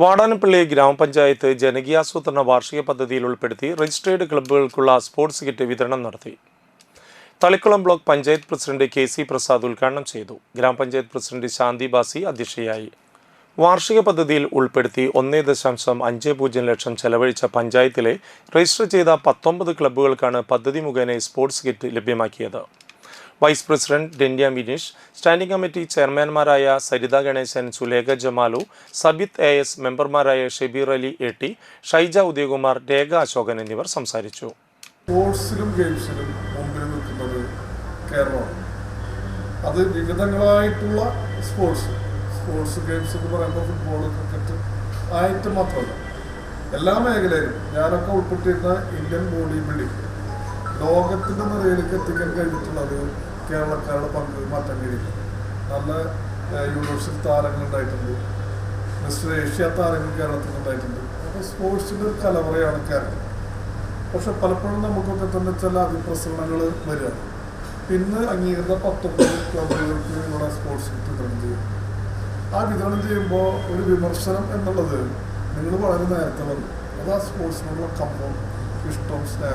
വാടാനപ്പള്ളി ഗ്രാമപഞ്ചായത്ത് ജനകീയാസൂത്രണ വാർഷിക പദ്ധതിയിൽ ഉൾപ്പെടുത്തി രജിസ്ട്രേഡ് ക്ലബ്ബുകൾക്കുള്ള സ്പോർട്സ് കിറ്റ് വിതരണം നടത്തി. Thalikkulam block panchayat president K C Prasad ഉദ്ഘാടനം ചെയ്തു. ഗ്രാമപഞ്ചായത്ത് പ്രസിഡന്റ് ശാന്തി ബാസി അധ്യക്ഷയായി. വാർഷിക പദ്ധതിയിൽ ഉൾപ്പെടുത്തി ഒന്നേ ദശാംശം അഞ്ച് പൂജ്യം ലക്ഷം ചെലവഴിച്ച പഞ്ചായത്തിലെ രജിസ്റ്റർ ചെയ്ത പത്തൊമ്പത് ക്ലബ്ബുകൾക്കാണ് പദ്ധതി മുഖേന sports kit ലഭ്യമാക്കിയത്. Vice president Denya Mineesh standing committee ചെയർമാൻമാരായ Saritha Ganesan Sulekha Jamalu Sabith A S മെമ്പർമാരായ ഷെബീർ അലി എ ടി ഷൈജ ഉദയകുമാർ രേഖ അശോകൻ എന്നിവർ സംസാരിച്ചു. സ്പോർട്സിലും ഗെയിംസിലും മുമ്പിൽ നിൽക്കുന്നത് കേരളമാണ്. അത് വിവിധങ്ങളായിട്ടുള്ള സ്പോർട്സ് സ്പോർട്സ് ഗെയിംസ് എന്ന് പറയുമ്പോൾ ഫുട്ബോൾ ക്രിക്കറ്റ് ആയിട്ട് മാത്രമല്ല. എല്ലാ മേഖലയിലും ഞാനൊക്കെ ഉൾപ്പെട്ടിരുന്ന ഇന്ത്യൻ ബോഡി ബിൽഡിംഗ് ലോകത്തിന്റെ നിലയിലേക്ക് എത്തിക്കാൻ കഴിഞ്ഞിട്ടുള്ളത് കേരളക്കാരുടെ പങ്ക് മാറ്റാൻ കഴിയില്ല നല്ല യൂണിവേഴ്സിറ്റി താരങ്ങൾ ഉണ്ടായിട്ടുണ്ട്. മിസ്റ്റർ ഏഷ്യ താരങ്ങൾ കേരളത്തിൽ ഉണ്ടായിട്ടുണ്ട്. അപ്പോൾ സ്പോർട്സിന്റെ ഒരു കലവറയാണ് കേരളം. പക്ഷെ പലപ്പോഴും നമുക്കൊക്കെ തന്നെ ചില അതിപ്രസരണങ്ങൾ വരിക. പിന്നെ അംഗീകൃത പത്തൊമ്പത് ക്ലബുകൾക്ക് ഇവിടെ സ്പോർട്സ് വിതരണം ചെയ്യും ആ വിതരണം ചെയ്യുമ്പോൾ ഒരു വിമർശനം എന്നുള്ളത് നിങ്ങൾ വളരെ നേരത്തെ വന്നു അത് ആ സ്പോർട്സിനുള്ള കമ്പം ഇഷ്ടം സ്നേഹം.